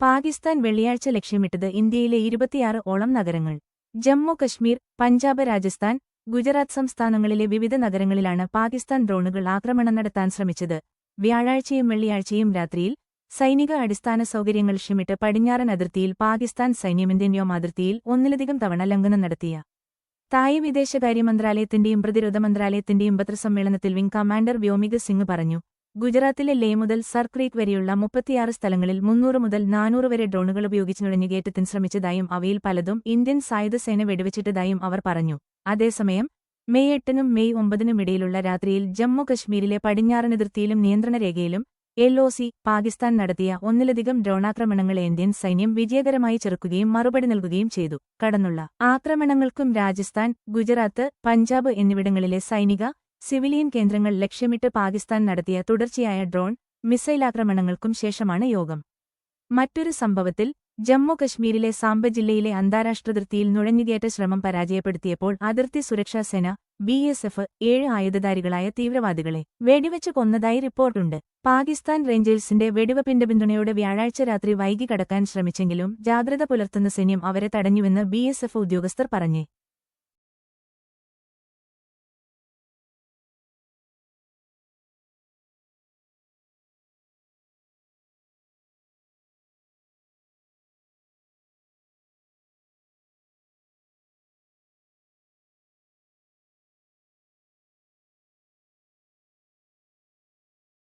പാകിസ്ഥാൻ വെള്ളിയാഴ്ച ലക്ഷ്യമിട്ടത് ഇന്ത്യയിലെ ഇരുപത്തിയാറ് ഓളം നഗരങ്ങൾ. ജമ്മു കശ്മീർ പഞ്ചാബ് രാജസ്ഥാൻ ഗുജറാത്ത് സംസ്ഥാനങ്ങളിലെ വിവിധ നഗരങ്ങളിലാണ് പാകിസ്ഥാൻ ഡ്രോണുകൾ ആക്രമണം നടത്താൻ ശ്രമിച്ചത്. വ്യാഴാഴ്ചയും വെള്ളിയാഴ്ചയും രാത്രിയിൽ സൈനിക അടിസ്ഥാന സൗകര്യങ്ങൾ ലക്ഷ്യമിട്ട് പടിഞ്ഞാറൻ അതിർത്തിയിൽ പാകിസ്ഥാൻ സൈന്യം ഇന്ത്യൻ വ്യോമാതിർത്തിയിൽ ഒന്നിലധികം തവണ ലംഘനം നടത്തിയ തായ് വിദേശകാര്യ മന്ത്രാലയത്തിന്റെയും പ്രതിരോധ മന്ത്രാലയത്തിന്റെയും പത്രസമ്മേളനത്തിൽ വിംഗ് കമാൻഡർ വ്യോമിക സിംഗ് പറഞ്ഞു ഗുജറാത്തിലെ ലേ മുതൽ സർക്രീക്ക് വരെയുള്ള മുപ്പത്തിയാറ് സ്ഥലങ്ങളിൽ മുന്നൂറ് മുതൽ നാനൂറ് വരെ ഡ്രോണുകൾ ഉപയോഗിച്ച് നുഴഞ്ഞുകയറ്റത്തിന് ശ്രമിച്ചതായും അവയിൽ പലതും ഇന്ത്യൻ സായുധസേന വെടിവെച്ചിട്ടതായും അവർ പറഞ്ഞു. അതേസമയം മെയ് എട്ടിനും മെയ് ഒമ്പതിനും ഇടയിലുള്ള രാത്രിയിൽ ജമ്മു കശ്മീരിലെ പടിഞ്ഞാറനതിർത്തിയിലും നിയന്ത്രണരേഖയിലും എൽ ഒ സി പാകിസ്ഥാൻ നടത്തിയ ഒന്നിലധികം ഡ്രോണാക്രമണങ്ങളെ ഇന്ത്യൻ സൈന്യം വിജയകരമായി ചെറുക്കുകയും മറുപടി നൽകുകയും ചെയ്തു. കടന്നുള്ള ആക്രമണങ്ങൾക്കും രാജസ്ഥാൻ ഗുജറാത്ത് പഞ്ചാബ് എന്നിവിടങ്ങളിലെ സൈനിക സിവിലിയൻ കേന്ദ്രങ്ങൾ ലക്ഷ്യമിട്ട് പാകിസ്ഥാൻ നടത്തിയ തുടർച്ചയായ ഡ്രോൺ മിസൈലാക്രമണങ്ങൾക്കും ശേഷമാണ് യോഗം. മറ്റൊരു സംഭവത്തിൽ ജമ്മു കശ്മീരിലെ സാംബ ജില്ലയിലെ അന്താരാഷ്ട്ര അതിർത്തിയിൽ നുഴഞ്ഞുകയറ്റ ശ്രമം പരാജയപ്പെടുത്തിയപ്പോൾ അതിർത്തി സുരക്ഷാ സേന ബി എസ് എഫ് ഏഴ് ആയുധധാരികളായ തീവ്രവാദികളെ വെടിവെച്ച് കൊന്നതായി റിപ്പോർട്ടുണ്ട്. പാകിസ്ഥാൻ റേഞ്ചേഴ്സിന്റെ വെടിവെപ്പിന്റെ പിന്തുണയോടെ വ്യാഴാഴ്ച രാത്രി വൈകി കടക്കാൻ ശ്രമിച്ചെങ്കിലും ജാഗ്രത പുലർത്തുന്ന സൈന്യം അവരെ തടഞ്ഞുവെന്ന് ബി ഉദ്യോഗസ്ഥർ പറഞ്ഞു.